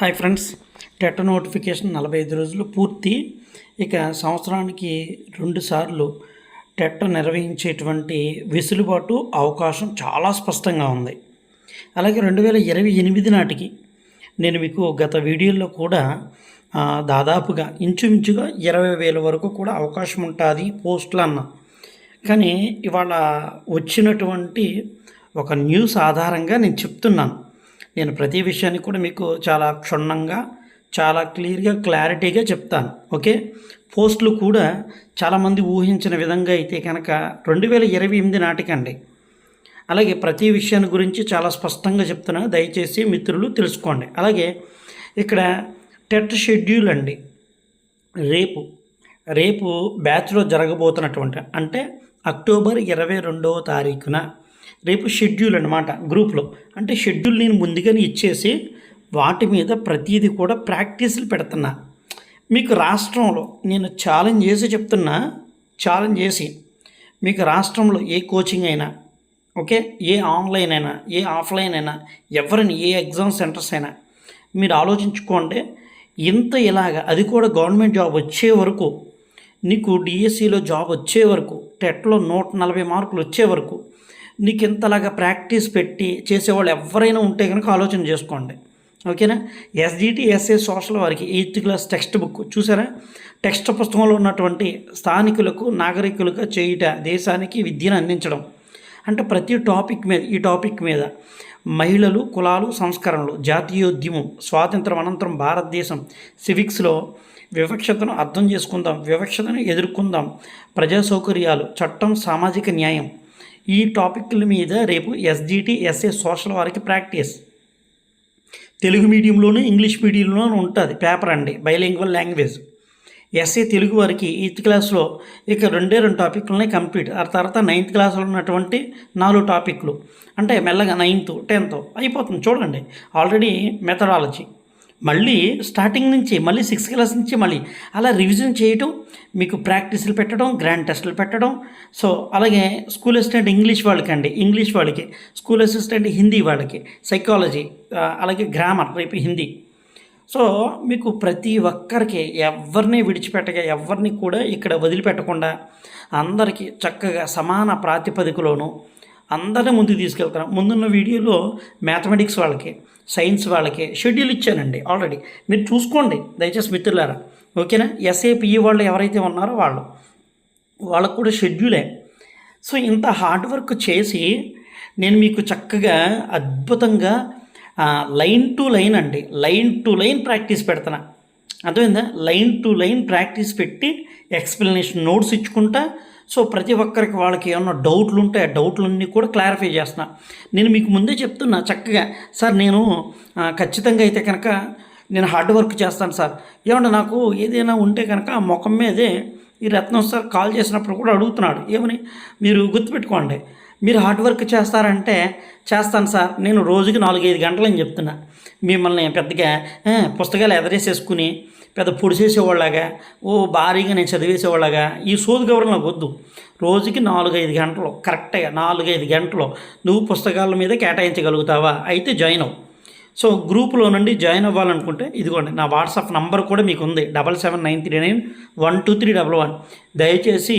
Hi friends TET notification నలభై ఐదు రోజులు పూర్తి. ఇక సంవత్సరానికి రెండు సార్లు టెట్ నిర్వహించేటువంటి వెసులుబాటు అవకాశం చాలా స్పష్టంగా ఉంది. అలాగే రెండు వేల ఇరవై ఎనిమిది నాటికి నేను మీకు గత వీడియోలో కూడా దాదాపుగా ఇంచుమించుగా ఇరవై వేల వరకు కూడా అవకాశం ఉంటుంది పోస్టులు అన్నా. కానీ ఇవాళ వచ్చినటువంటి ఒక న్యూస్ ఆధారంగా నేను చెప్తున్నాను. నేను ప్రతి విషయాన్ని కూడా మీకు చాలా క్షుణ్ణంగా చాలా క్లియర్గా క్లారిటీగా చెప్తాను. ఓకే? పోస్టులు కూడా చాలామంది ఊహించిన విధంగా అయితే కనుక రెండు వేల ఇరవై ఎనిమిది నాటికండి. అలాగే ప్రతి విషయాన్ని గురించి చాలా స్పష్టంగా చెప్తున్నా. దయచేసి మిత్రులు తెలుసుకోండి. అలాగే ఇక్కడ టెట్ షెడ్యూల్ అండి. రేపు రేపు బ్యాచ్లో జరగబోతున్నటువంటి అంటే అక్టోబర్ ఇరవై రెండవ తారీఖున రేపు షెడ్యూల్ అనమాట గ్రూప్లో. అంటే షెడ్యూల్ నేను ముందుగానే ఇచ్చేసి వాటి మీద ప్రతిదీ కూడా ప్రాక్టీసులు పెడుతున్నా. మీకు రాష్ట్రంలో నేను ఛాలెంజ్ చేసి చెప్తున్నా ఛాలెంజ్ చేసి మీకు రాష్ట్రంలో ఏ కోచింగ్ అయినా ఓకే ఏ ఆన్లైన్ అయినా ఏ ఆఫ్లైన్ అయినా ఎవరిని ఏ ఎగ్జామ్ సెంటర్స్ అయినా మీరు ఆలోచించుకోండి. ఇంత ఇలాగ అది కూడా గవర్నమెంట్ జాబ్ వచ్చే వరకు నీకు డిఎస్సిలో జాబ్ వచ్చే వరకు టెట్లో నూట నలభై మార్కులు వచ్చే వరకు నీకు ఇంతలాగా ప్రాక్టీస్ పెట్టి చేసేవాళ్ళు ఎవరైనా ఉంటే కనుక ఆలోచన చేసుకోండి. ఓకేనా? ఎస్జిటి ఎస్ఏ సోషల్ వారికి ఎయిత్ క్లాస్ టెక్స్ట్ బుక్ చూసారా? టెక్స్ట్ పుస్తకంలో ఉన్నటువంటి స్థానికులకు నాగరికులుగా చేయుట దేశానికి విద్యను అందించడం. అంటే ప్రతి టాపిక్ మీద ఈ టాపిక్ మీద మహిళలు కులాలు సంస్కరణలు జాతీయోద్యమం స్వాతంత్రం అనంతరం భారతదేశం సివిక్స్లో వివక్షతను అర్థం చేసుకుందాం వివక్షతను ఎదుర్కొందాం ప్రజా సౌకర్యాలు చట్టం సామాజిక న్యాయం ఈ టాపిక్ల మీద రేపు ఎస్జిటి ఎస్ఏ సోషల్ వారికి ప్రాక్టీస్. తెలుగు మీడియంలోనూ ఇంగ్లీష్ మీడియంలోనూ ఉంటుంది పేపర్ అండి బైలింగ్వల్ లాంగ్వేజ్. ఎస్ఏ తెలుగు వారికి ఎయిత్ క్లాస్లో ఇక రెండే రెండు టాపిక్లనే కంప్లీట్. ఆ తర్వాత నైన్త్ క్లాస్లో ఉన్నటువంటి నాలుగు టాపిక్లు. అంటే మెల్లగా నైన్త్ టెన్త్ అయిపోతుంది. చూడండి ఆల్రెడీ మెథడాలజీ. మళ్ళీ స్టార్టింగ్ నుంచి మళ్ళీ సిక్స్త్ క్లాస్ నుంచి మళ్ళీ అలా రివిజన్ చేయటం మీకు ప్రాక్టీసులు పెట్టడం గ్రాండ్ టెస్టులు పెట్టడం. సో అలాగే స్కూల్ అసిస్టెంట్ ఇంగ్లీష్ వాళ్ళకి అండి ఇంగ్లీష్ వాళ్ళకి స్కూల్ అసిస్టెంట్ హిందీ వాళ్ళకి సైకాలజీ అలాగే గ్రామర్ రేపు హిందీ సో మీకు ప్రతి ఒక్కరికి ఎవరిని విడిచిపెట్టగా ఎవరిని కూడా ఇక్కడ వదిలిపెట్టకుండా అందరికీ చక్కగా సమాన ప్రాతిపదికలోనూ అందరిని ముందుకు తీసుకెళ్తాను. ముందున్న వీడియోలో మ్యాథమెటిక్స్ వాళ్ళకి సైన్స్ వాళ్ళకి షెడ్యూల్ ఇచ్చానండి ఆల్రెడీ మీరు చూసుకోండి దయచేసి మిత్రులారా. ఓకేనా? ఎస్ఏపిఈ వాళ్ళు ఎవరైతే ఉన్నారో వాళ్ళు. వాళ్ళకు కూడా షెడ్యూలే సో ఇంత హార్డ్ వర్క్ చేసి నేను మీకు చక్కగా అద్భుతంగా లైన్ టు లైన్ అండి లైన్ టు లైన్ ప్రాక్టీస్ పెడుతున్నా. అర్థమైందా లైన్ టు లైన్ ప్రాక్టీస్ పెట్టి ఎక్స్ప్లెనేషన్ నోట్స్ ఇచ్చుకుంటా సో ప్రతి ఒక్కరికి వాళ్ళకి ఏమన్నా డౌట్లు ఉంటే ఆ డౌట్లన్నీ కూడా క్లారిఫై చేస్తున్నా. నేను మీకు ముందే చెప్తున్నా చక్కగా సార్ నేను ఖచ్చితంగా అయితే కనుక నేను హార్డ్ వర్క్ చేస్తాను సార్. ఏమంటే నాకు ఏదైనా ఉంటే కనుక ఆ ముఖం మీదే ఈ రత్నం సార్ కాల్ చేసినప్పుడు కూడా అడుగుతున్నాడు. ఏమని? మీరు గుర్తుపెట్టుకోండి. మీరు హార్డ్ వర్క్ చేస్తారంటే చేస్తాను సార్. నేను రోజుకి నాలుగైదు గంటలు అని చెప్తున్నా. మిమ్మల్ని పెద్దగా పుస్తకాలు ఎదరేసేసుకుని పెద్ద పొడిసేసేవాళ్ళగా ఓ భారీగా నేను చదివేసేవాళ్ళగా ఈ సోది గౌరవం నాకు వద్దు. రోజుకి నాలుగైదు గంటలు కరెక్ట్గా నాలుగైదు గంటలు నువ్వు పుస్తకాల మీద కేటాయించగలుగుతావా? అయితే జాయిన్ అవు సో గ్రూప్లో నుండి జాయిన్ అవ్వాలనుకుంటే ఇదిగోండి నా వాట్సాప్ నంబర్ కూడా మీకు ఉంది double seven nine three nine one two three double one. దయచేసి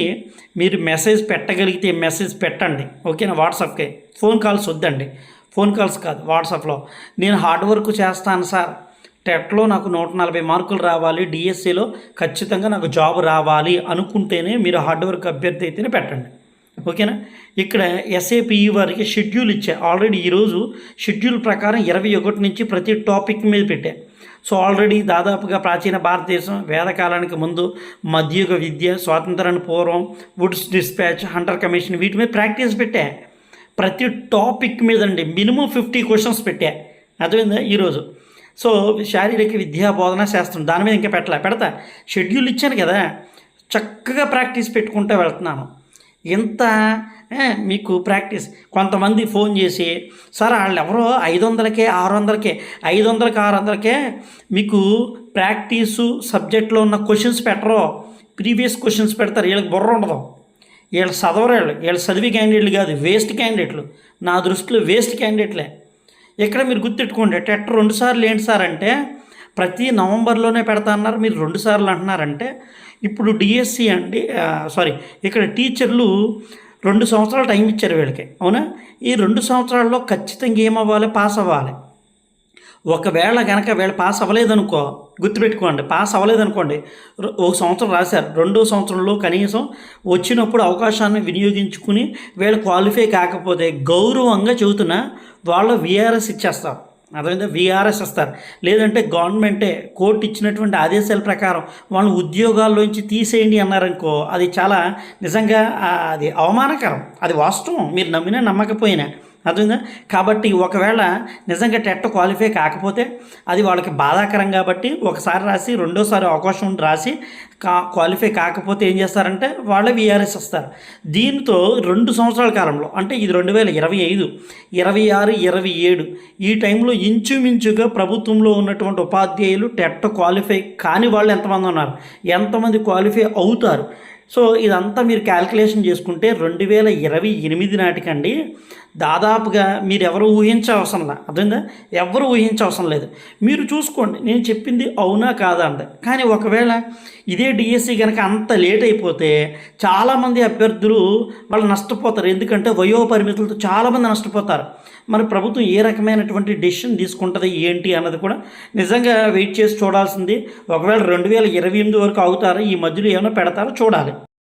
మీరు మెసేజ్ పెట్టగలిగితే మెసేజ్ పెట్టండి ఓకేనా వాట్సాప్కి? ఫోన్ కాల్స్ వద్దండి ఫోన్ కాల్స్ కాదు వాట్సాప్లో. నేను హార్డ్ వర్క్ చేస్తాను సార్ టెట్లో నాకు నూట నలభై మార్కులు రావాలి డిఎస్సిలో ఖచ్చితంగా నాకు జాబ్ రావాలి అనుకుంటేనే మీరు హార్డ్ వర్క్ అభ్యర్థి అయితేనే పెట్టండి. ఓకేనా? ఇక్కడ ఎస్ఏపిఈ వారికి షెడ్యూల్ ఇచ్చా. ఆల్రెడీ ఈరోజు షెడ్యూల్ ప్రకారం ఇరవై ఒకటి నుంచి ప్రతి టాపిక్ మీద పెట్టా. సో ఆల్రెడీ దాదాపుగా ప్రాచీన భారతదేశం వేదకాలానికి ముందు మధ్యయుగ విద్య స్వాతంత్రానికి పూర్వం వుడ్స్ డిస్పాచ్ హంటర్ కమిషన్ వీటి మీద ప్రాక్టీస్ పెట్టా. ప్రతి టాపిక్ మీద అండి మినిమం ఫిఫ్టీ క్వశ్చన్స్ పెట్టా. అర్థమైందా? ఈరోజు సో శారీరక విద్యా బోధన శాస్త్రం దాని మీద ఇంకా పెట్టలే. పెడతా. షెడ్యూల్ ఇచ్చాను కదా. చక్కగా ప్రాక్టీస్ పెట్టుకుంటూ వెళ్తున్నాను. ఇంత మీకు ప్రాక్టీస్. కొంతమంది ఫోన్ చేసి సార్ వాళ్ళు ఎవరో ఐదు వందలకే ఆరు వందలకే ఐదు వందలకి ఆరు వందలకే మీకు ప్రాక్టీసు సబ్జెక్ట్లో ఉన్న క్వశ్చన్స్ పెట్టరు. ప్రీవియస్ క్వశ్చన్స్ పెడతారు. వీళ్ళకి బుర్ర ఉండదు. వీళ్ళు చదవరు వీళ్ళు వీళ్ళు చదివి క్యాండిడేట్లు కాదు. వేస్ట్ క్యాండిడేట్లు. నా దృష్టిలో వేస్ట్ క్యాండిడేట్లే. ఇక్కడ మీరు గుర్తెట్టుకోండి టెట్ రెండు సార్లు ఏంటి సార్ అంటే ప్రతి నవంబర్లోనే పెడతా అన్నారు. మీరు రెండు సార్లు అంటున్నారంటే ఇప్పుడు డిఎస్సి అండి సారీ ఇక్కడ టీచర్లు రెండు సంవత్సరాలు టైం ఇచ్చారు వీళ్ళకి అవునా? ఈ రెండు సంవత్సరాల్లో ఖచ్చితంగా ఏమవ్వాలి? పాస్ అవ్వాలి. ఒకవేళ కనుక వీళ్ళు పాస్ అవ్వలేదనుకో గుర్తుపెట్టుకోండి పాస్ అవ్వలేదనుకోండి ఒక సంవత్సరం రాశారు రెండో సంవత్సరంలో కనీసం వచ్చినప్పుడు అవకాశాన్ని వినియోగించుకుని వీళ్ళు క్వాలిఫై కాకపోతే గౌరవంగా చెబుతున్న వాళ్ళు విఆర్ఎస్ ఇచ్చేస్తారు. అదేవిధంగా విఆర్ఎస్ ఇస్తారు లేదంటే గవర్నమెంటే కోర్టు ఇచ్చినటువంటి ఆదేశాల ప్రకారం వాళ్ళని ఉద్యోగాల్లోంచి తీసేయండి అన్నారనుకో అది చాలా నిజంగా అది అవమానకరం. అది వాస్తవం. మీరు నమ్మినా నమ్మకపోయినా. అర్థమైందా? కాబట్టి ఒకవేళ నిజంగా టెట్ క్వాలిఫై కాకపోతే అది వాళ్ళకి బాధాకరం కాబట్టి ఒకసారి రాసి రెండోసారి అవకాశం ఉండి రాసి కా క్వాలిఫై కాకపోతే ఏం చేస్తారంటే వాళ్ళే విఆర్ఎస్ ఇస్తారు. దీంతో రెండు సంవత్సరాల కాలంలో అంటే ఇది రెండు వేల ఇరవై ఐదు ఇరవై ఆరు ఇరవై ఏడు ఈ టైంలో ఇంచుమించుగా ప్రభుత్వంలో ఉన్నటువంటి ఉపాధ్యాయులు టెట్ క్వాలిఫై కాని వాళ్ళు ఎంతమంది ఉన్నారు? ఎంతమంది క్వాలిఫై అవుతారు? సో ఇదంతా మీరు క్యాల్కులేషన్ చేసుకుంటే రెండు వేల ఇరవై ఎనిమిది నాటికండి దాదాపుగా మీరు ఎవరు ఊహించవసరం లే. అర్థమైందా? ఎవరు ఊహించవసరం లేదు. మీరు చూసుకోండి నేను చెప్పింది అవునా కాదా అండి కానీ ఒకవేళ ఇదే డిఎస్సి కనుక అంత లేట్ అయిపోతే చాలామంది అభ్యర్థులు వాళ్ళు నష్టపోతారు. ఎందుకంటే వయో పరిమితులతో చాలామంది నష్టపోతారు. మరి ప్రభుత్వం ఏ రకమైనటువంటి డెసిషన్ తీసుకుంటుంది ఏంటి అన్నది కూడా నిజంగా వెయిట్ చేసి చూడాల్సింది. ఒకవేళ రెండు వేల ఇరవై ఎనిమిది వరకు అవుతారు ఈ మధ్యలో ఏమైనా పెడతారో చూడాలి.